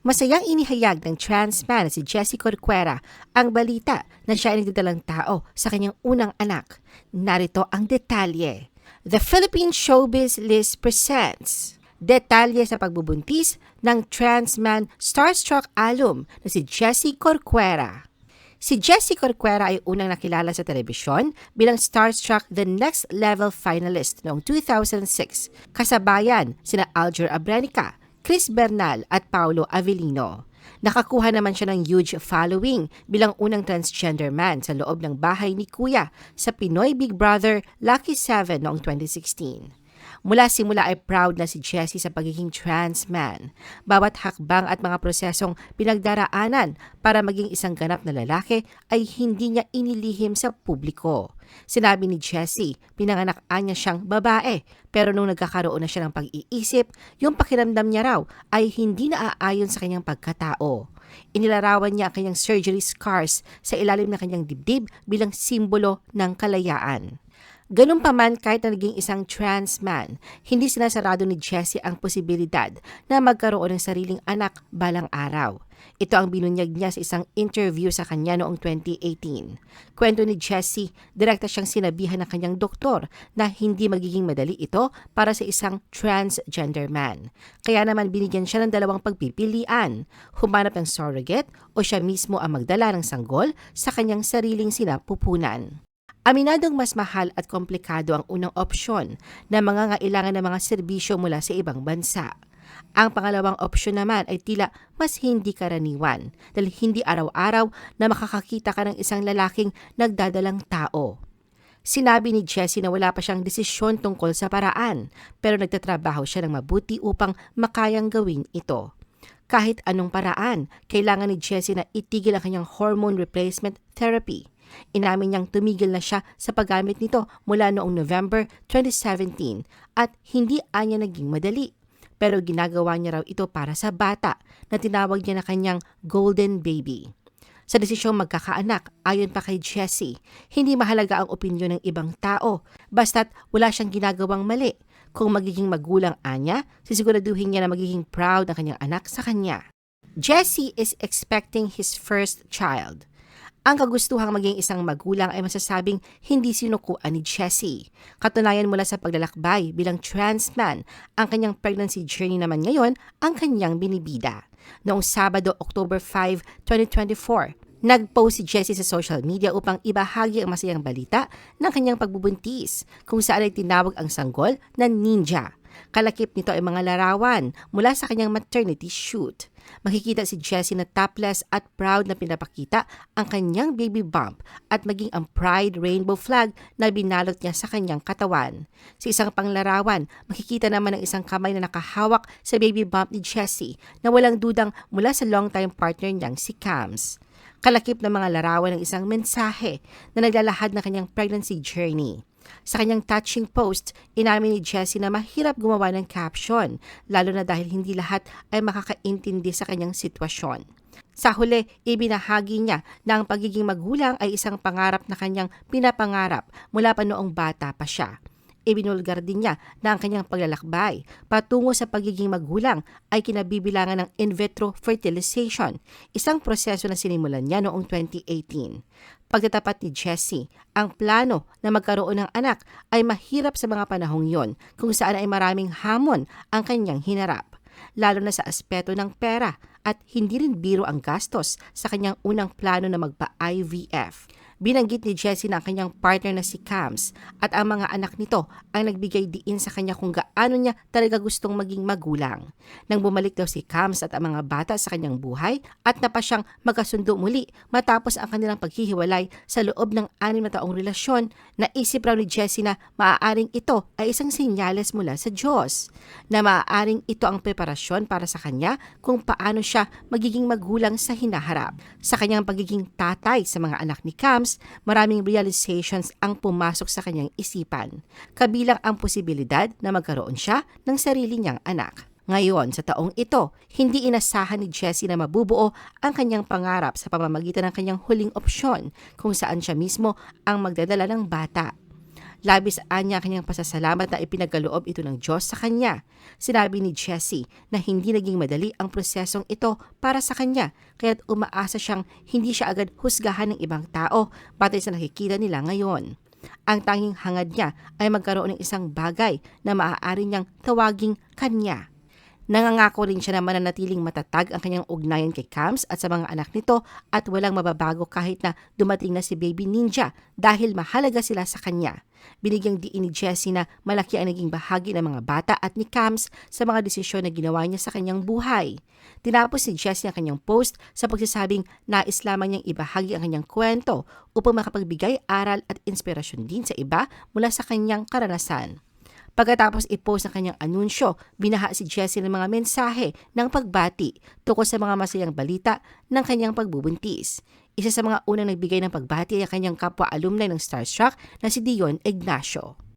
Masayang inihayag ng trans man si Jesse Corcuera ang balita na siya ay nagdadalang tao sa kanyang unang anak. Narito ang detalye. The Philippine Showbiz List presents detalye sa pagbubuntis ng trans man starstruck alum na si Jesse Corcuera. Si Jesse Corcuera ay unang nakilala sa telebisyon bilang Starstruck The Next Level finalist noong 2006, kasabayan sina Alger Abrenica, Chris Bernal at Paulo Avellino. Nakakuha naman siya ng huge following bilang unang transgender man sa loob ng bahay ni Kuya sa Pinoy Big Brother Lucky 7 noong 2016. Mula simula ay proud na si Jessie sa pagiging trans man. Bawat hakbang at mga prosesong pinagdaraanan para maging isang ganap na lalaki ay hindi niya inilihim sa publiko. Sinabi ni Jessie, pinanganak niya siyang babae, pero nung nagkakaroon na siya ng pag-iisip, yung pakiramdam niya raw ay hindi naaayon sa kanyang pagkatao. Inilarawan niya ang kanyang surgery scars sa ilalim ng kanyang dibdib bilang simbolo ng kalayaan. Ganun pa man kahit na naging isang trans man, hindi sinasarado ni Jessie ang posibilidad na magkaroon ng sariling anak balang araw. Ito ang binunyag niya sa isang interview sa kanya noong 2018. Kwento ni Jessie, direkta siyang sinabihan ng kanyang doktor na hindi magiging madali ito para sa isang transgender man. Kaya naman binigyan siya ng dalawang pagpipilian, humanap ng surrogate o siya mismo ang magdala ng sanggol sa kanyang sariling sinapupunan. Aminadong mas mahal at komplikado ang unang opsyon na mga ngailangan ng mga serbisyo mula sa ibang bansa. Ang pangalawang opsyon naman ay tila mas hindi karaniwan dahil hindi araw-araw na makakakita ka ng isang lalaking nagdadalang tao. Sinabi ni Jessie na wala pa siyang desisyon tungkol sa paraan pero nagtatrabaho siya ng mabuti upang makayang gawin ito. Kahit anong paraan, kailangan ni Jessie na itigil ang kanyang hormone replacement therapy – Inamin niyang tumigil na siya sa paggamit nito mula noong November 2017 at hindi anya naging madali. Pero ginagawa niya raw ito para sa bata na tinawag niya na kanyang golden baby. Sa desisyong magkakaanak, ayon pa kay Jessie, hindi mahalaga ang opinyon ng ibang tao, basta't wala siyang ginagawang mali. Kung magiging magulang anya, sisiguraduhin niya na magiging proud ang kanyang anak sa kanya. Jesse is expecting his first child. Ang kagustuhang maging isang magulang ay masasabing hindi sinukuan ni Jessie. Katunayan mula sa paglalakbay bilang trans man, ang kanyang pregnancy journey naman ngayon ang kanyang binibida. Noong Sabado, October 5, 2024, Nag-post si Jessie sa social media upang ibahagi ang masayang balita ng kanyang pagbubuntis kung saan ay tinawag ang sanggol na ninja. Kalakip nito ay mga larawan mula sa kanyang maternity shoot. Makikita si Jessie na topless at proud na pinapakita ang kanyang baby bump at maging ang pride rainbow flag na binalot niya sa kanyang katawan. Sa isang panglarawan, makikita naman ang isang kamay na nakahawak sa baby bump ni Jessie na walang dudang mula sa longtime partner niyang si Cams. Kalakip ng mga larawan ng isang mensahe na naglalahad ng kanyang pregnancy journey. Sa kanyang touching post, inamin ni Jessie na mahirap gumawa ng caption, lalo na dahil hindi lahat ay makakaintindi sa kanyang sitwasyon. Sa huli, ibinahagi niya na ang pagiging magulang ay isang pangarap na kanyang pinapangarap mula pa noong bata pa siya. Ibinulgar din niya na ang kanyang paglalakbay patungo sa pagiging magulang ay kinabibilangan ng in vitro fertilization, isang proseso na sinimulan niya noong 2018. Pagtatapat ni Jessie, ang plano na magkaroon ng anak ay mahirap sa mga panahong yon kung saan ay maraming hamon ang kanyang hinarap, lalo na sa aspeto ng pera at hindi rin biro ang gastos sa kanyang unang plano na magpa-IVF. Binanggit ni Jessie na ang kanyang partner na si Cams at ang mga anak nito ang nagbigay diin sa kanya kung gaano niya talaga gustong maging magulang. Nang bumalik daw si Cams at ang mga bata sa kanyang buhay at napa siyang magkasundo muli matapos ang kanilang paghihiwalay sa loob ng anim na taong relasyon, naisip raw ni Jessie na maaaring ito ay isang senyales mula sa Diyos, na maaaring ito ang preparasyon para sa kanya kung paano siya magiging magulang sa hinaharap. Sa kanyang pagiging tatay sa mga anak ni Cams, times, maraming realizations ang pumasok sa kanyang isipan, kabilang ang posibilidad na magkaroon siya ng sarili niyang anak. Ngayon, sa taong ito, hindi inasahan ni Jessie na mabubuo ang kanyang pangarap sa pamamagitan ng kanyang huling opsyon kung saan siya mismo ang magdadala ng bata. Labis anya kanyang pasasalamat na ipinagkaloob ito ng Diyos sa kanya. Sinabi ni Jessie na hindi naging madali ang prosesong ito para sa kanya, kaya't umaasa siyang hindi siya agad husgahan ng ibang tao batay sa nakikita nila ngayon. Ang tanging hangad niya ay magkaroon ng isang bagay na maaari niyang tawaging kanya. Nangangako rin siya na mananatiling matatag ang kanyang ugnayan kay Cams at sa mga anak nito at walang mababago kahit na dumating na si Baby Ninja dahil mahalaga sila sa kanya. Binigyang diin ni Jessie na malaki ang naging bahagi ng mga bata at ni Cams sa mga desisyon na ginawa niya sa kanyang buhay. Tinapos ni Jessie ang kanyang post sa pagsasabing nais lamang niyang ibahagi ang kanyang kwento upang makapagbigay aral at inspirasyon din sa iba mula sa kanyang karanasan. Pagkatapos i-post ang kanyang anunsyo, binaha si Jessie ng mga mensahe ng pagbati tungkol sa mga masayang balita ng kanyang pagbubuntis. Isa sa mga unang nagbigay ng pagbati ay ang kanyang kapwa alumni ng Starstruck na si Dion Ignacio.